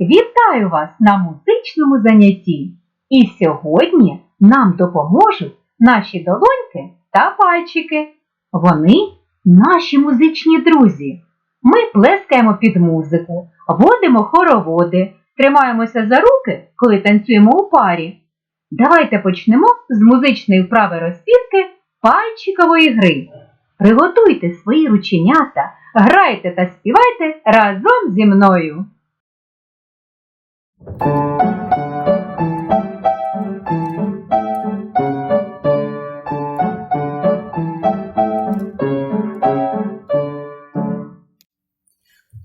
Вітаю вас на музичному занятті. І сьогодні нам допоможуть наші долоньки та пальчики. Вони наші музичні друзі. Ми плескаємо під музику, водимо хороводи, тримаємося за руки, коли танцюємо у парі. Давайте почнемо з музичної вправи розпівки пальчикової гри. Приготуйте свої рученята, грайте та співайте разом зі мною.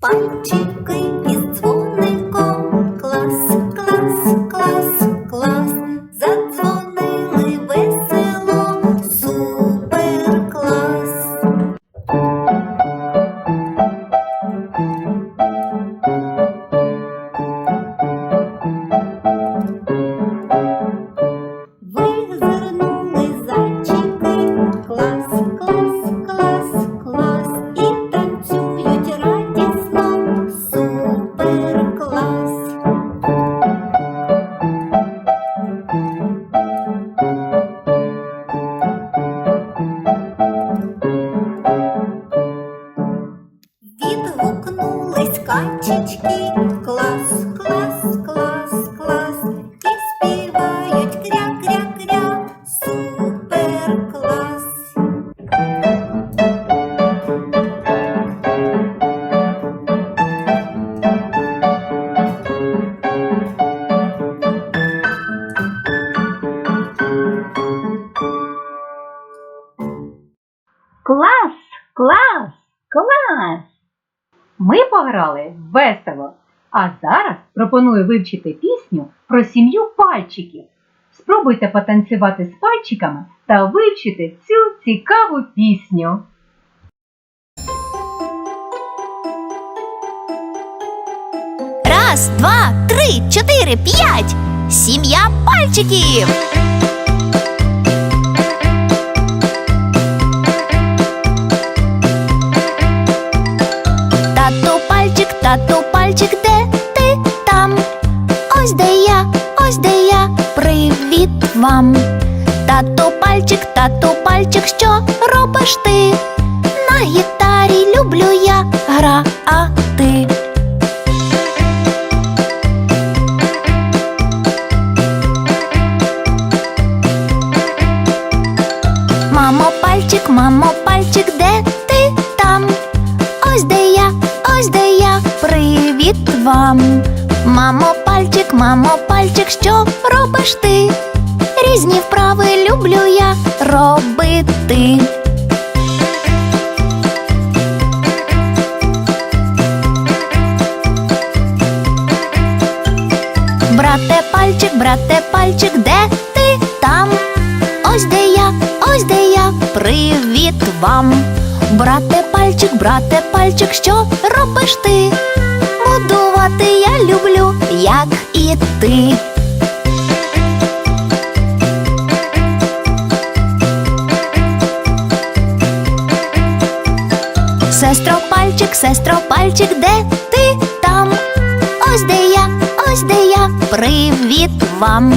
Пальчики із Клас, клас, клас! Ми пограли весело, а зараз пропоную вивчити пісню про сім'ю пальчиків. Спробуйте потанцювати з пальчиками та вивчити цю цікаву пісню. Раз, два, три, чотири, п'ять. Сім'я пальчиків. Пальчик, де ти там? Ось де я, ось де я, привіт вам. Тато пальчик, тато пальчик, що робиш ти? На гітарі люблю я грати. Мамо, пальчик, мамо, пальчик, де ти там? Ось де я, ось де я, привіт вам. Мамо, пальчик, мамо, пальчик, що робиш ти? Різні вправи люблю я робити. Брате пальчик, брате пальчик, де ти там? Ось де я, ось де я, привіт вам. Брате пальчик, брате пальчик, що робиш ти? Будувати я люблю, як і ти. Сестро пальчик, сестро пальчик, де ти там? Ось де я, ось де я, привіт вам.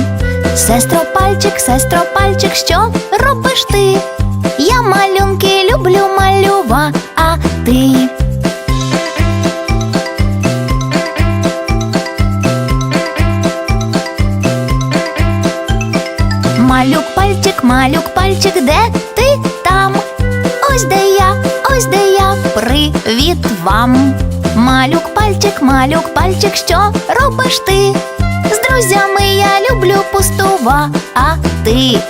Сестро пальчик, сестро пальчик, що робиш ти? Малювати. Малюк пальчик, малюк пальчик, де ти там? Ось де я, ось де я, привіт вам. Малюк пальчик, малюк пальчик, що робиш ти? З друзями я люблю пустувати.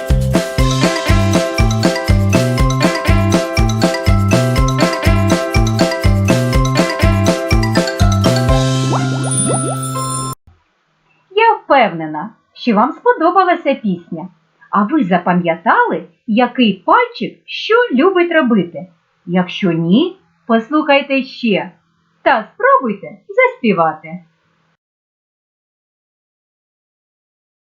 Впевнена, що вам сподобалася пісня. А ви запам'ятали, який пальчик що любить робити? Якщо ні, послухайте ще та спробуйте заспівати.